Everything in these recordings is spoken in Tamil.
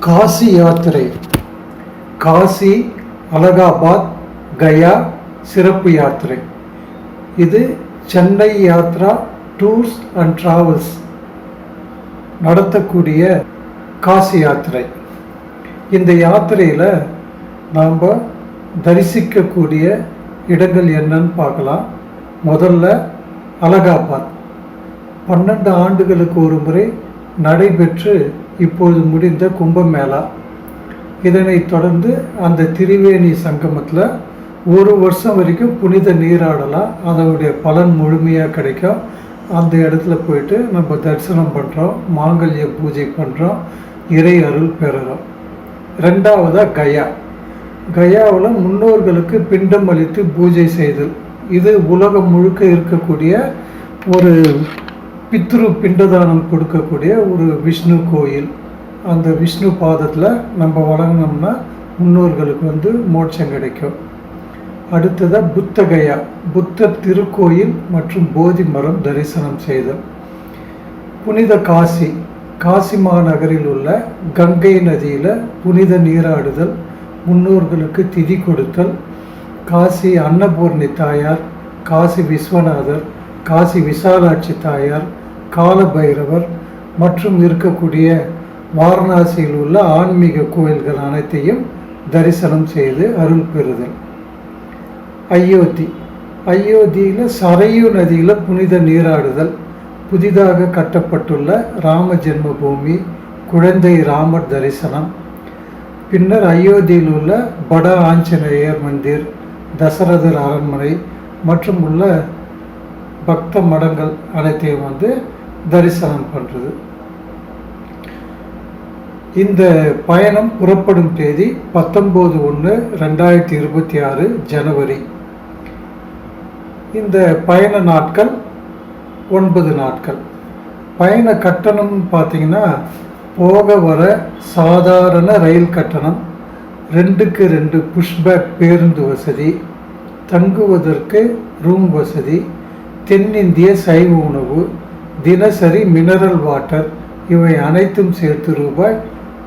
காசி யாத்திரை. காசி அலகாபாத் கயா சிறப்பு யாத்திரை. இது Chennai Yatra tours and travels நடத்தக்கூடிய காசி யாத்திரை. இந்த யாத்திரையில் நாம் தரிசிக்கக்கூடிய இடங்கள் என்னன்னு பார்க்கலாம். முதல்ல அலகாபாத். பன்னெண்டு ஆண்டுகளுக்கு ஒரு முறை நடைபெற்று இப்போது முடிந்த கும்பமேளா. இதனைத் தொடர்ந்து அந்த திரிவேணி சங்கமத்தில் ஒரு வருஷம் வரைக்கும் புனித நீராடலாம் அதனுடைய பலன் முழுமையாக கிடைக்கும் அந்த இடத்துல போயிட்டு நம்ம தரிசனம் பண்ணுறோம் மாங்கல்ய பூஜை பண்ணுறோம் இறை அருள் பெறுகிறோம் ரெண்டாவதாக கயா. கயாவில் முன்னோர்களுக்கு பிண்டம் அளித்து பூஜை செய்தல். இது உலகம் முழுக்க இருக்கக்கூடிய ஒரு பித்ரு பிண்டதானம் கொடுக்கக்கூடிய ஒரு விஷ்ணு கோயில். அந்த விஷ்ணு பாதத்தில் நம்ம வணங்கினோம்னா முன்னோர்களுக்கு வந்து மோட்சம் கிடைக்கும். அடுத்ததாக புத்தகையா. புத்தர் திருக்கோயில் மற்றும் போதி மரம் தரிசனம் செய்தல். புனித காசி. காசி மாநகரில் உள்ள கங்கை நதியில் புனித நீராடுதல் முன்னோர்களுக்கு திதி கொடுத்தல் காசி அன்னபூர்ணி தாயார் காசி விஸ்வநாதர் காசி விசாலாட்சி தாயார் காலபைரவர் மற்றும் இருக்கக்கூடிய வாரணாசியில் உள்ள ஆன்மீக கோயில்கள் அனைத்தையும் தரிசனம் செய்து அருள் பெறுதல். அயோத்தி. அயோத்தியில் சரையு நதியில் புனித நீராடுதல். புதிதாக கட்டப்பட்டுள்ள ராம ஜென்மபூமி குழந்தை ராமர் தரிசனம். பின்னர் அயோத்தியில் உள்ள பட ஆஞ்சநேயர் மந்திர் தசரதர் அரண்மனை மற்றும் உள்ள பக்த மடங்கள் அனைத்தையும் வந்து தரிசனம் பண்ணுறது இந்த பயணம் புறப்படும் தேதி பத்தொம்போது ஒன்று ரெண்டாயிரத்தி இருபத்தி ஆறு ஜனவரி. இந்த பயண நாட்கள் ஒன்பது நாட்கள். பயண கட்டணம் பார்த்தீங்கன்னா போக வர சாதாரண ரயில் கட்டணம் ரெண்டுக்கு ரெண்டு புஷ்பேக் பேருந்து வசதி தங்குவதற்கு ரூம் வசதி தென்னிந்திய சைவ உணவு தினசரி மினரல் வாட்டர் இவை அனைத்தும் சேர்த்து ரூபாய்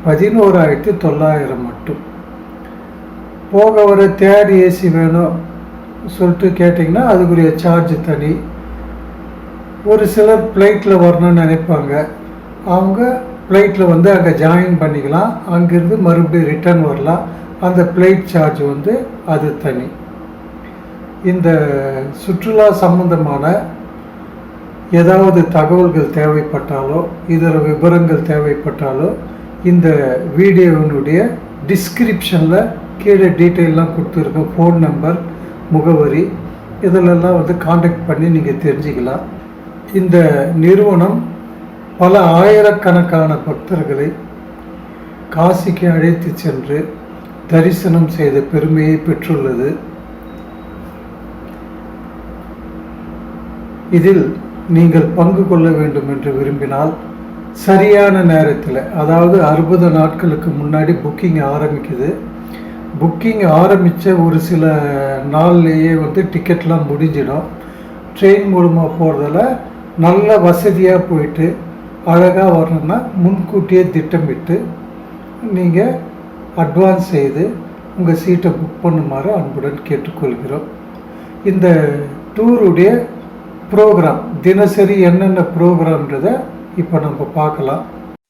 பதினோராயிரத்தி தொள்ளாயிரம் மட்டும். போக வர தேர்ட் ஏசி வேணும் சொல்லிட்டு கேட்டிங்கன்னா அதுக்குரிய சார்ஜ் தனி. ஒரு சிலர் ஃப்ளைட்டில் வரணும்னு நினைப்பாங்க. அவங்க ஃப்ளைட்டில் வந்து அங்கே ஜாயின் பண்ணிக்கலாம். அங்கேருந்து மறுபடியும் ரிட்டர்ன் வரலாம். அந்த ஃப்ளைட் சார்ஜ் வந்து அது தனி. இந்த சுற்றுலா சம்பந்தமான ஏதாவது தகவல்கள் தேவைப்பட்டாலோ இதர விவரங்கள் தேவைப்பட்டாலோ இந்த வீடியோவினுடைய டிஸ்கிரிப்ஷனில் கீழே டீட்டெயிலெலாம் கொடுத்துருக்கோம் ஃபோன் நம்பர் முகவரி இதிலெல்லாம் வந்து காண்டாக்ட் பண்ணி நீங்கள் தெரிஞ்சுக்கலாம். இந்த நிறுவனம் பல ஆயிரக்கணக்கான பக்தர்களை காசிக்கு அழைத்து சென்று தரிசனம் செய்த பெருமையை பெற்றுள்ளது. இதில் நீங்கள் பங்கு கொள்ள வேண்டும் என்று விரும்பினால் சரியான நேரத்தில் அதாவது அறுபது நாட்களுக்கு முன்னாடி புக்கிங் ஆரம்பிக்குது. புக்கிங் ஆரம்பித்த ஒரு சில நாள்லேயே வந்து டிக்கெட்லாம் முடிஞ்சிடும். ட்ரெயின் மூலமாக போகிறதால நல்ல வசதியாக போயிட்டு அழகாக வரணும்னா முன்கூட்டியே திட்டமிட்டு நீங்கள் அட்வான்ஸ் செய்து உங்கள் சீட்டை புக் பண்ணுமாறு அன்புடன் கேட்டுக்கொள்கிறோம். இந்த டூருடைய ப்ரோக்ராம் தினசரி என்னென்ன ப்ரோக்ராம்ன்றத இப்போ நம்ம பார்க்கலாம்.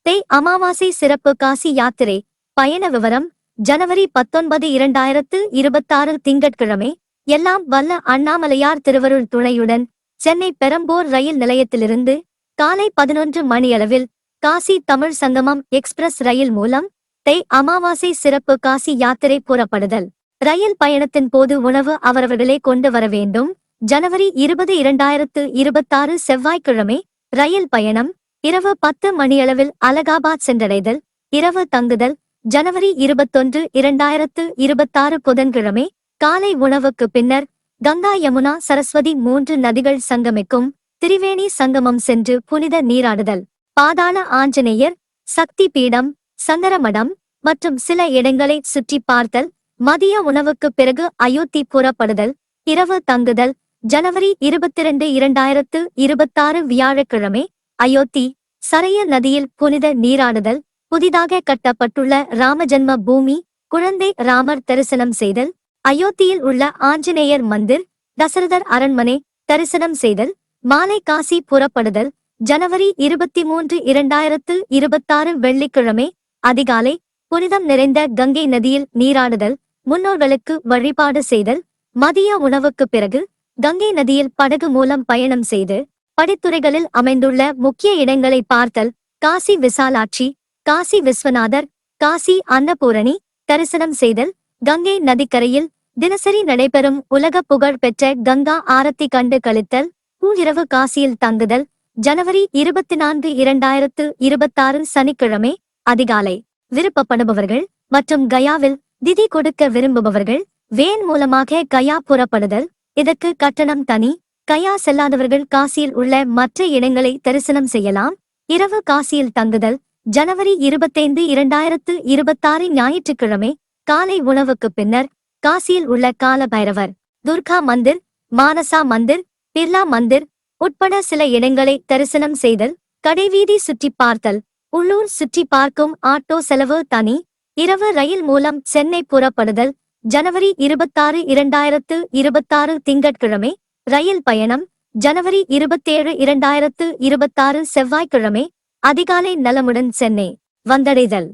தை அமாவாசை சிறப்பு காசி யாத்திரை பயண விவரம் ஜனவரி பத்தொன்பது இரண்டாயிரத்து இருபத்தாறு திங்கட்கிழமை எல்லாம் வல்ல அண்ணாமலையார் திருவருள் துணையுடன் சென்னை பெரம்பூர் ரயில் நிலையத்திலிருந்து காலை பதினொன்று மணியளவில் காசி தமிழ் சங்கமம் எக்ஸ்பிரஸ் ரயில் மூலம் தை அமாவாசை சிறப்பு காசி யாத்திரை புறப்படுதல் ரயில் பயணத்தின் போது உணவு அவரவர்களே கொண்டு வர வேண்டும். ஜனவரி இருபது இரண்டாயிரத்து இருபத்தாறு செவ்வாய்க்கிழமை ரயில் பயணம். இரவு பத்து மணியளவில் அலகாபாத் சென்றடைதல். இரவு தங்குதல். ஜனவரி இருபத்தொன்று இரண்டாயிரத்து இருபத்தாறு புதன்கிழமை காலை உணவுக்கு பின்னர் கங்கா யமுனா சரஸ்வதி மூன்று நதிகள் சங்கமிக்கும். திரிவேணி சங்கமம் சென்று புனித நீராடுதல். பாதாள ஆஞ்சநேயர் சக்தி பீடம் சங்கரமடம் மற்றும் சில இடங்களை சுற்றி பார்த்தல். மதிய உணவுக்கு பிறகு அயோத்தி புறப்படுதல். இரவு தங்குதல். ஜனவரி இருபத்திரண்டு இரண்டாயிரத்து இருபத்தாறு வியாழக்கிழமை அயோத்தி சரைய நதியில் புனித நீராடுதல் புதிதாக கட்டப்பட்டுள்ள ராமஜன்ம பூமி குழந்தை ராமர் தரிசனம் செய்தல் அயோத்தியில் உள்ள ஆஞ்சநேயர் மந்திர் தசரதர் அரண்மனை தரிசனம் செய்தல் மாலை காசி புறப்படுதல் ஜனவரி இருபத்தி மூன்று இரண்டாயிரத்து இருபத்தாறு வெள்ளிக்கிழமை அதிகாலை புனிதம் நிறைந்த கங்கை நதியில் நீராடுதல் முன்னோர்களுக்கு வழிபாடு செய்தல் மதிய உணவுக்குப் பிறகு கங்கை நதியில் படகு மூலம் பயணம் செய்து படித்துறைகளில் அமைந்துள்ள முக்கிய இடங்களை பார்த்தல் காசி விசாலாட்சி காசி விஸ்வநாதர் காசி அன்னபூரணி தரிசனம் செய்தல் கங்கை நதிக்கரையில் தினசரி நடைபெறும் உலக புகழ் பெற்ற கங்கா ஆரத்தி கண்டு கழித்தல் பூவிரவு காசியில் தங்குதல் ஜனவரி இருபத்தி நான்கு இரண்டாயிரத்து இருபத்தாறு சனிக்கிழமை அதிகாலை. விருப்பப்படுபவர்கள் மற்றும் கயாவில் திதி கொடுக்க விரும்புபவர்கள் வேன் மூலமாக கயா புறப்படுதல் இதற்கு கட்டணம் தனி. கயா செல்லாதவர்கள் காசியில் உள்ள மற்ற இடங்களை தரிசனம் செய்யலாம். இரவு காசியில் தங்குதல். ஜனவரி இருபத்தைந்து இரண்டாயிரத்து இருபத்தாறு ஞாயிற்றுக்கிழமை காலை உணவுக்கு பின்னர் காசியில் உள்ள கால பைரவர் துர்கா மந்திர் மானசா மந்திர் பிர்லா மந்திர் உட்பட சில இடங்களை தரிசனம் செய்தல். கடைவீதி சுற்றி பார்த்தல். உள்ளூர் சுற்றி பார்க்கும் ஆட்டோ செலவு தனி. இரவு ரயில் மூலம் சென்னை புறப்படுதல். ஜனவரி இருபத்தாறு இரண்டாயிரத்து இருபத்தாறு திங்கட்கிழமை ரயில் பயணம். ஜனவரி இருபத்தேழு இரண்டாயிரத்து இருபத்தாறு செவ்வாய்க்கிழமை அதிகாலை நலமுடன் சென்னை. வந்தடைதல்.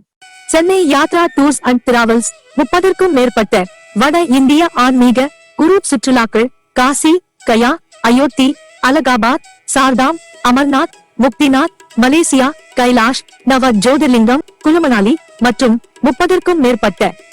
Chennai Yatra tours and travels முப்பதற்கும் மேற்பட்ட வட இந்திய ஆன்மீக குரூப் சுற்றுலாக்கள் காசி கயா அயோத்தி அலகாபாத் சார்தாம் அமர்நாத் முக்திநாத் மலேசியா கைலாஷ் நவ ஜோதிர்லிங்கம் குலுமனாலி மற்றும் முப்பதற்கும் மேற்பட்ட